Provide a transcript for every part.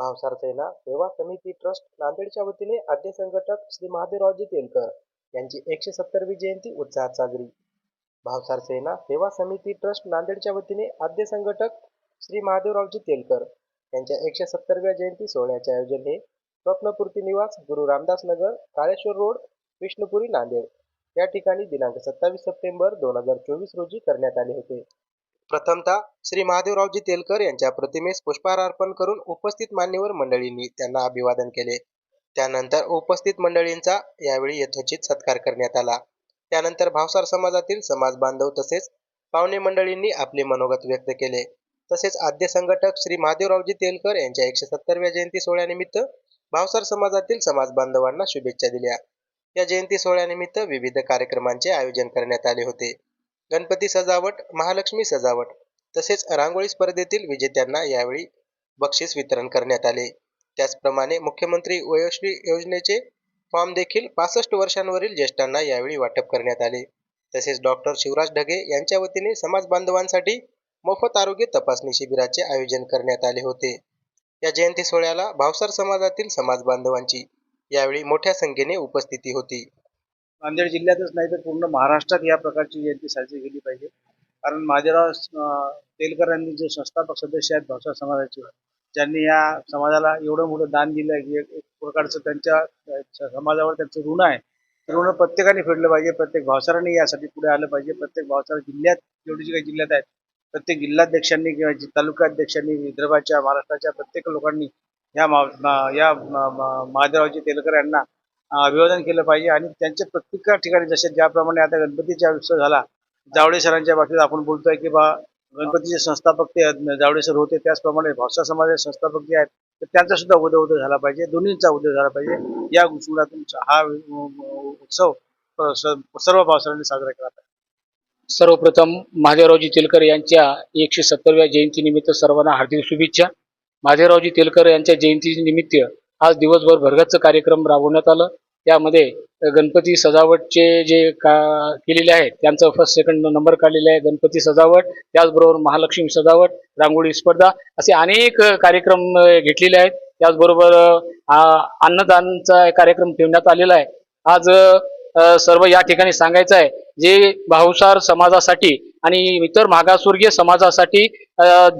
भावसार सेना सेवा समिती ट्रस्ट नांदेडच्या वतीने आद्य संघटक श्री महादेवरावजी तेलकर यांची एकशे सत्तरवी जयंती उत्साहात साजरी. भावसार सेना सेवा समिती ट्रस्ट नांदेडच्या वतीने आद्य संघटक श्री महादेवरावजी तेलकर यांच्या एकशे सत्तरव्या जयंती सोहळ्याचे आयोजन हे स्वप्नपूर्ती निवास गुरु रामदास नगर काळेश्वर रोड विष्णुपुरी नांदेड या ठिकाणी दिनांक सत्तावीस सप्टेंबर दोन हजार चोवीस रोजी करण्यात आले होते. प्रथमतः श्री महादेवरावजी तेलकर यांच्या प्रतिमेस पुष्पहार अर्पण करून उपस्थित मान्यवर मंडळींनी त्यांना अभिवादन केले. त्यानंतर उपस्थित मंडळींचा यावेळी यथोचित सत्कार करण्यात आला. त्यानंतर भावसार समाजातील समाज बांधव तसेच पाहुणे मंडळींनी आपले मनोगत व्यक्त केले. तसेच आद्य संघटक श्री महादेवरावजी तेलकर यांच्या एकशे सत्तरव्या जयंती सोहळ्यानिमित्त भावसार समाजातील समाज बांधवांना शुभेच्छा दिल्या. या जयंती सोहळ्यानिमित्त विविध कार्यक्रमांचे आयोजन करण्यात आले होते. गणपती सजावट महालक्ष्मी सजावट तसेच रांगोळी स्पर्धेतील विजेत्यांना यावेळी बक्षीस वितरण करण्यात आले. त्याचप्रमाणे मुख्यमंत्री वयोश्री योजनेचे फॉर्म देखील पासष्ट वर्षांवरील ज्येष्ठांना यावेळी वाटप करण्यात आले. तसेच डॉक्टर शिवराज ढगे यांच्या वतीने समाज बांधवांसाठी मोफत आरोग्य तपासणी शिबिराचे आयोजन करण्यात आले होते. या जयंती सोहळ्याला भावसार समाजातील समाज बांधवांची यावेळी मोठ्या संख्येने उपस्थिती होती. नांदेड जिल्ह्यातच नाही तर पूर्ण महाराष्ट्रात या प्रकारची जयंती साजरी केली पाहिजे. कारण महादेवराव तेलकर यांनी जे संस्थापक सदस्य आहेत भावसार समाजाचे ज्यांनी या समाजाला एवढं मोठं दान दिलं आहे की एक प्रकारचं त्यांच्या समाजावर त्यांचं ऋण आहे. ते ऋण प्रत्येकाने फेडलं पाहिजे. प्रत्येक भावसारांनी यासाठी पुढे आलं पाहिजे. प्रत्येक भावसार जिल्ह्यात जेवढे जे काही जिल्ह्यात आहेत प्रत्येक जिल्हाध्यक्षांनी किंवा तालुकाध्यक्षांनी विदर्भाच्या महाराष्ट्राच्या प्रत्येक लोकांनी या मा या मा- महादेवरावजी तेलकर यांना अभिवादन केलं पाहिजे आणि त्यांच्या प्रत्येक ठिकाणी जसे ज्याप्रमाणे आता गणपतीचा उत्सव झाला जावडे सरांच्या बाबतीत आपण बोलतोय की बा गणपतीचे संस्थापक ते जावडे सर होते. त्याचप्रमाणे भावसा समाजाचे संस्थापक जे आहेत तर त्यांचा सुद्धा उदय उदय झाला पाहिजे. दोन्हींचा उदय झाला पाहिजे. या गोष्टीतून हा उत्सव सर्व भावसरांनी साजरा केला पाहिजे. सर्वप्रथम महादेवरावजी तेलकर यांच्या एकशे सत्तरव्या जयंतीनिमित्त सर्वांना हार्दिक शुभेच्छा. महादेवरावजी तेलकर यांच्या जयंतीनिमित्त आज दिवसभर भरगच्च कार्यक्रम राबवण्यात आलं. त्यामध्ये गणपती सजावटचे जे का केलेले आहेत त्यांचं फर्स्ट सेकंड नंबर काढलेले आहे. गणपती सजावट त्याचबरोबर महालक्ष्मी सजावट रांगोळी स्पर्धा असे अनेक कार्यक्रम घेतलेले आहेत. त्याचबरोबर अन्नदानचा कार्यक्रम ठेवण्यात आलेला आहे. आज सर्व या ठिकाणी सांगायचं आहे जे भावसार समाजासाठी आणि इतर मागासवर्गीय समाजासाठी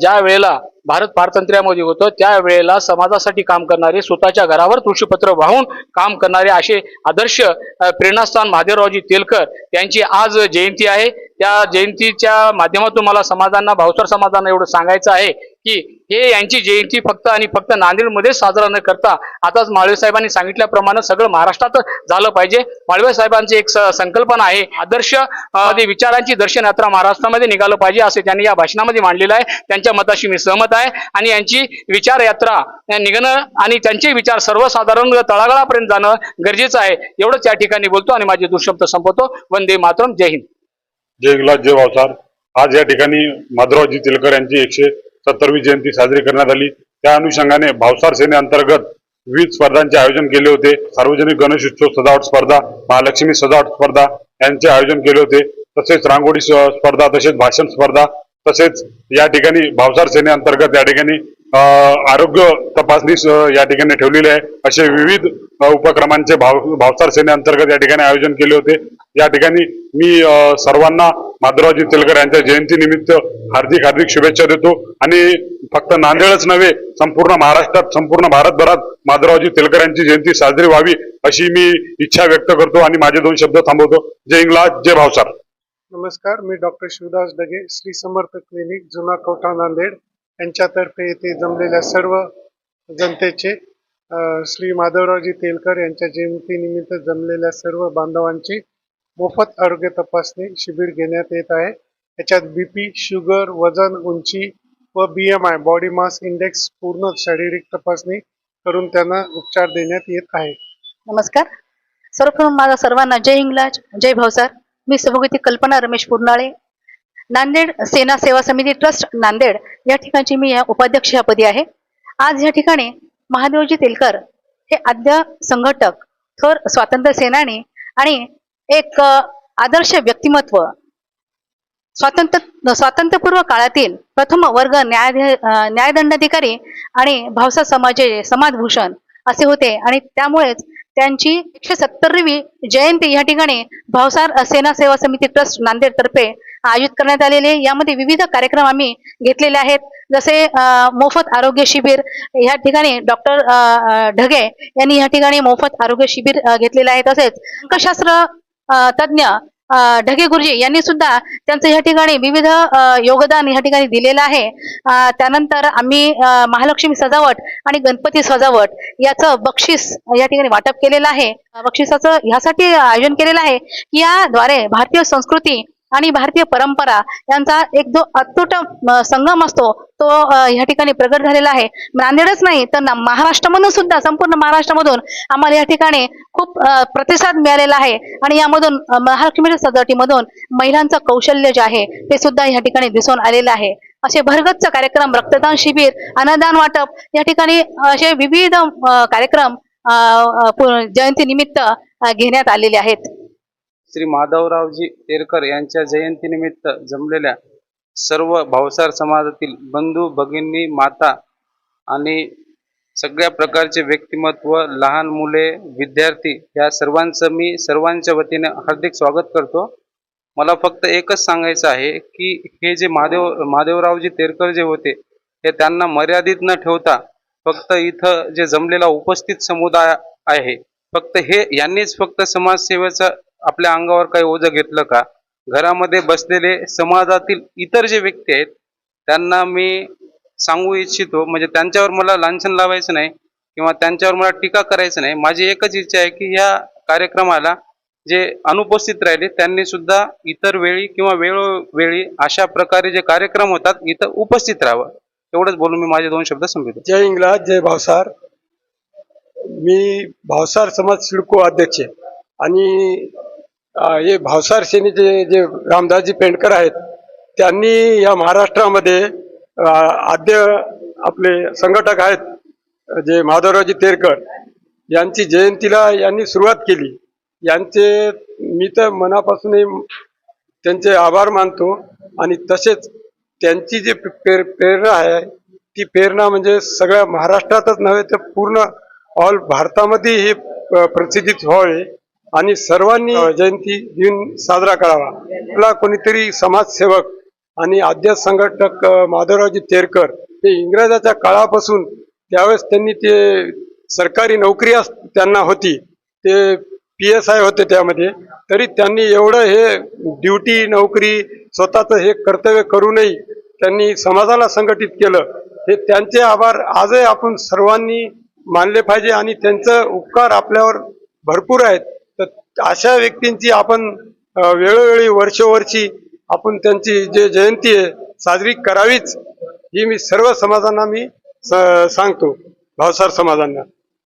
ज्या वेळेला भारत पारतंत्र्यामध्ये होतं त्यावेळेला समाजासाठी काम करणारे स्वतःच्या घरावर तुळशीपत्र वाहून काम करणारे असे आदर्श प्रेरणास्थान महादेवरावजी तेलकर यांची आज जयंती आहे. त्या जयंतीच्या माध्यमातून मला समाजांना भावसर समाजांना एवढं सांगायचं आहे. की हे यांची जयंती फक्त आणि फक्त नांदेडमध्ये साजरा न करता आताच माळवे साहेबांनी सांगितल्याप्रमाणे सगळं महाराष्ट्रात झालं पाहिजे. माळवे साहेबांची एक संकल्पना आहे आदर्श विचारांची दर्शन यात्रा महाराष्ट्रामध्ये निघालं पाहिजे असे त्यांनी या भाषणामध्ये मांडलेलं आहे. त्यांच्या मताशी मी सहमत आहे आणि यांची विचार यात्रा निघणं आणि त्यांचे विचार सर्वसाधारण तळागाळापर्यंत जाणं गरजेचं आहे. एवढंच या ठिकाणी बोलतो आणि माझे दुःशब्द संपवतो. वंदे मातरम. जय हिंद. जय इंग्लास जय भावसार. आज या ठिकाणी माधवरावजी तिलकर यांची एकशे सत्तरवी जयंती साजरी करण्यात आली. त्या अनुषंगाने भावसार सेनेअंतर्गत विविध स्पर्धांचे आयोजन केले होते. सार्वजनिक गणेश उत्सव सजावट स्पर्धा महालक्ष्मी सजावट स्पर्धा यांचे आयोजन केले होते. तसेच रांगोळी स्पर्धा तसेच भाषण स्पर्धा तसेच या ठिकाणी भावसार सेनेअंतर्गत या ठिकाणी आरोग्य तपासणी स- या ठिकाणी ठेवलेली आहे. असे विविध उपक्रमांचे भाव भावसार सेनेअंतर्गत या ठिकाणी आयोजन केले होते. या ठिकाणी मी सर्वांना माधवरावजी तेलकर यांच्या जयंतीनिमित्त हार्दिक हार्दिक शुभेच्छा देतो. आणि फक्त नांदेडच नव्हे संपूर्ण महाराष्ट्रात संपूर्ण भारतभरात माधुरावजी तेलकर यांची जयंती साजरी व्हावी अशी मी इच्छा व्यक्त करतो आणि माझे दोन शब्द थांबवतो. जय इंग्लास जय भावसार. नमस्कार मी डॉक्टर शिवदास डगे श्री समर्थ क्लिनिक जुना कवठा नांदेड. यांच्यातर्फे येथे जमलेल्या सर्व जनतेचे श्री माधवरावजी तेलकर यांच्या जयंतीनिमित्त जमलेल्या सर्व बांधवांची मोफत आरोग्य तपासणी शिबिर घेण्यात येत आहे. याच्यात बी पी शुगर वजन उंची व B M I body mass index पूर्ण शारीरिक तपासणी करून त्यांना उपचार देण्यात येत आहे. नमस्कार. सर्वप्रथम माझा सर्वांना जय इंग्लाज जय भावसार मी सभापती कल्पना रमेश पुरनाळे. नांदेड सेना सेवा समिती ट्रस्ट नांदेड या ठिकाणची मी या उपाध्यक्ष या पदी आहे. आज या ठिकाणी महादेवजी तेलकर हे आद्य संघटक थोर स्वातंत्र्य सेनानी आणि एक आदर्श व्यक्तिमत्व. स्वातंत्र्य स्वातंत्र्यपूर्व काळातील प्रथम वर्ग न्याय न्यायदंडाधिकारी आणि भावसा समाजे समाजभूषण असे होते. आणि त्यामुळेच त्यांची एकशे सत्तरवी जयंती या ठिकाणी भावसार सेना सेवा समिती ट्रस्ट नांदेड तर्फे आयोजित करण्यात आलेले यामध्ये विविध कार्यक्रम आम्ही घेतलेले आहेत. जसे मोफत आरोग्य शिबिर या ठिकाणी डॉक्टर ढगे यांनी या ठिकाणी मोफत आरोग्य शिबिर घेतलेले आहे. तसेच अंकशास्त्र तज्ज्ञ ढगे गुरुजी यांनी सुद्धा त्यांचं या ठिकाणी विविध योगदान या ठिकाणी दिलेलं आहे. त्यानंतर आम्ही महालक्ष्मी सजावट आणि गणपती सजावट याचं बक्षीस या ठिकाणी वाटप केलेलं आहे. बक्षिसाचं ह्यासाठी आयोजन केलेलं आहे की याद्वारे भारतीय संस्कृती आणि भारतीय परंपरा यांचा एक जो अतूट संगम असतो तो या ठिकाणी प्रगट झालेला आहे. नांदेडच नाही तर महाराष्ट्रामधून सुद्धा संपूर्ण महाराष्ट्रामधून आम्हाला या ठिकाणी खूप प्रतिसाद मिळालेला आहे. आणि यामधून महालक्ष्मी सजावटीमधून महिलांचं कौशल्य जे आहे ते सुद्धा या ठिकाणी दिसून आलेलं आहे. असे भरगच्च कार्यक्रम रक्तदान शिबिर अन्नदान वाटप या ठिकाणी असे विविध कार्यक्रम जयंती पु- जयंतीनिमित्त घेण्यात आलेले आहेत. श्री माधवरावजी तेरकर यांच्या जयंतीनिमित्त जमलेल्या सर्व भावसार समाजातील बंधू भगिनी माता आणि सगळ्या प्रकारचे व्यक्तिमत्व लहान मुले विद्यार्थी या सर्वांचं मी सर्वांच्या वतीने हार्दिक स्वागत करतो. मला फक्त एकच सांगायचं आहे की हे जे महादेव महादेवरावजी तेरकर जे होते हे त्यांना मर्यादित न ठेवता फक्त इथं जे जमलेला उपस्थित समुदाय आहे फक्त हे यांनीच फक्त समाजसेवेचं आपल्या अंगावर काही ओझं घेतलं का? घरामध्ये बसलेले समाजातील इतर जे व्यक्ती आहेत त्यांना मी सांगू इच्छितो म्हणजे त्यांच्यावर मला लांछन लावायचं नाही किंवा त्यांच्यावर मला टीका करायचं नाही. माझी एकच इच्छा आहे की या कार्यक्रमाला जे अनुपस्थित राहिले त्यांनी सुद्धा इतर वेळी किंवा वेळोवेळी अशा प्रकारे जे कार्यक्रम होतात इथं उपस्थित राहावं. एवढंच बोलून मी माझे दोन शब्द संपवतो. जय इंग्लाज जय भावसार. मी भावसार समाज सिडको अध्यक्ष आणि हे भावसार सेनेचे जे रामदासजी पेंडकर आहेत त्यांनी या महाराष्ट्रामध्ये आद्य आपले संघटक आहेत जे माधवरावजी तेरकर यांची जयंतीला यांनी सुरुवात केली. यांचे मी तर मनापासूनही त्यांचे आभार मानतो आणि तसेच त्यांची जी प्रेर प्रेरणा आहे ती प्रेरणा म्हणजे सगळ्या महाराष्ट्रातच नव्हे तर पूर्ण ऑल भारतामध्ये ही प्रसिद्धीत व्हावे आणि सर्वांनी अ, जयंती दिन साजरा करावा. आपला कोणीतरी समाजसेवक आणि आद्य संघटक माधवरावजी तेरकर हे इंग्रजाच्या काळापासून त्यावेळेस त्यांनी ते सरकारी नोकरी त्यांना होती ते पी एस आय होते त्यामध्ये तरी त्यांनी एवढं हे ड्युटी नोकरी स्वतःचं हे कर्तव्य करूनही त्यांनी समाजाला संघटित केलं. हे त्यांचे आभार आजही आपण सर्वांनी मानले पाहिजे आणि त्यांचं उपकार आपल्यावर भरपूर आहेत. अशा व्यक्तींची आपण वेळोवेळी वर्षोवर्षी आपण त्यांची जे जयंती आहे साजरी करावीच ही मी सर्व समाजांना मी स- सांगतो भावसार समाजांना.